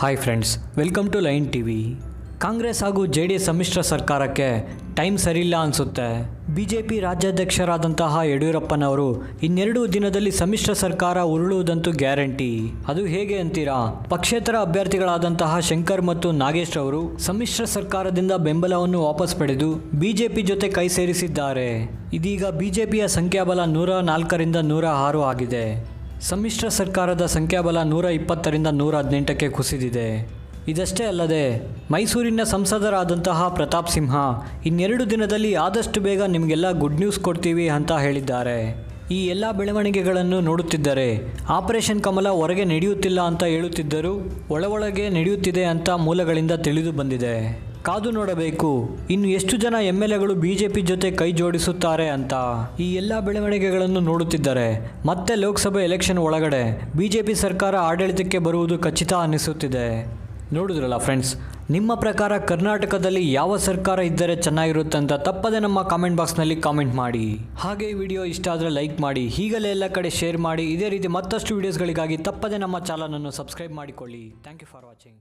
Hi friends welcome to line T V Congress ಹಾಗೂ J D S ಸಮ್ಮಿಶ್ರ ಸರ್ಕಾರಕ್ಕೆ time ಸರಿಯಿಲ್ಲ ಅನಿಸುತ್ತೆ. ಬಿ ಜೆ ಪಿ ರಾಜ್ಯಾಧ್ಯಕ್ಷರಾದಂತಹ ಯಡಿಯೂರಪ್ಪನವರು ಇನ್ನೆರಡು ದಿನದಲ್ಲಿ ಸಮ್ಮಿಶ್ರ ಸರ್ಕಾರ ಉರುಳುವುದಂತೂ ಗ್ಯಾರಂಟಿ. ಅದು ಹೇಗೆ ಅಂತೀರಾ? ಪಕ್ಷೇತರ ಅಭ್ಯರ್ಥಿಗಳಾದಂತಹ ಶಂಕರ್ ಮತ್ತು ನಾಗೇಶ್ ಅವರು ಸಮ್ಮಿಶ್ರ ಸರ್ಕಾರದಿಂದ ಬೆಂಬಲವನ್ನು ವಾಪಸ್ ಪಡೆದು ಬಿಜೆಪಿ ಜೊತೆ ಕೈ ಸೇರಿಸಿದ್ದಾರೆ. ಇದೀಗ ಬಿಜೆಪಿಯ ಸಂಖ್ಯಾಬಲ ನೂರ ನಾಲ್ಕರಿಂದ ನೂರ ಆರು ಆಗಿದೆ. ಸಮ್ಮಿಶ್ರ ಸರ್ಕಾರದ ಸಂಖ್ಯಾಬಲ ನೂರ ಇಪ್ಪತ್ತರಿಂದ ನೂರ ಹದಿನೆಂಟಕ್ಕೆ ಕುಸಿದಿದೆ. ಇದಷ್ಟೇ ಅಲ್ಲದೆ, ಮೈಸೂರಿನ ಸಂಸದರಾದಂತಹ ಪ್ರತಾಪ್ ಸಿಂಹ, ಇನ್ನೆರಡು ದಿನದಲ್ಲಿ ಆದಷ್ಟು ಬೇಗ ನಿಮಗೆಲ್ಲ ಗುಡ್ ನ್ಯೂಸ್ ಕೊಡ್ತೀವಿ ಅಂತ ಹೇಳಿದ್ದಾರೆ. ಈ ಎಲ್ಲ ಬೆಳವಣಿಗೆಗಳನ್ನು ನೋಡುತ್ತಿದ್ದರೆ, ಆಪರೇಷನ್ ಕಮಲ ಹೊರಗೆ ನಡೆಯುತ್ತಿಲ್ಲ ಅಂತ ಹೇಳುತ್ತಿದ್ದರೂ ಒಳ ಒಳಗೆ ನಡೆಯುತ್ತಿದೆ ಅಂತ ಮೂಲಗಳಿಂದ ತಿಳಿದು ಬಂದಿದೆ. ಕಾದು ನೋಡಬೇಕು. ಇನ್ನು ಎಷ್ಟು ಜನ ಎಂ ಎಲ್ ಎಗಳು ಬಿಜೆಪಿ ಜೊತೆ ಕೈ ಜೋಡಿಸುತ್ತಾರೆ ಅಂತ ಈ ಎಲ್ಲ ಬೆಳವಣಿಗೆಗಳನ್ನು ನೋಡುತ್ತಿದ್ದಾರೆ. ಮತ್ತೆ ಲೋಕಸಭೆ ಎಲೆಕ್ಷನ್ ಒಳಗಡೆ ಬಿಜೆಪಿ ಸರ್ಕಾರ ಆಡಳಿತಕ್ಕೆ ಬರುವುದು ಖಚಿತ ಅನ್ನಿಸುತ್ತಿದೆ ನೋಡಿದ್ರಲ್ಲ ಫ್ರೆಂಡ್ಸ್, ನಿಮ್ಮ ಪ್ರಕಾರ ಕರ್ನಾಟಕದಲ್ಲಿ ಯಾವ ಸರ್ಕಾರ ಇದ್ದರೆ ಚೆನ್ನಾಗಿರುತ್ತೆ ಅಂತ ತಪ್ಪದೆ ನಮ್ಮ ಕಾಮೆಂಟ್ ಬಾಕ್ಸ್ನಲ್ಲಿ ಕಾಮೆಂಟ್ ಮಾಡಿ. ಹಾಗೆ ಈ ವಿಡಿಯೋ ಇಷ್ಟ ಆದರೆ ಲೈಕ್ ಮಾಡಿ, ಹೀಗಲೇ ಎಲ್ಲ ಕಡೆ ಶೇರ್ ಮಾಡಿ. ಇದೇ ರೀತಿ ಮತ್ತಷ್ಟು ವಿಡಿಯೋಸ್ಗಳಿಗಾಗಿ ತಪ್ಪದೆ ನಮ್ಮ ಚಾನಲನ್ನು ಸಬ್ಸ್ಕ್ರೈಬ್ ಮಾಡಿಕೊಳ್ಳಿ. Thank you for watching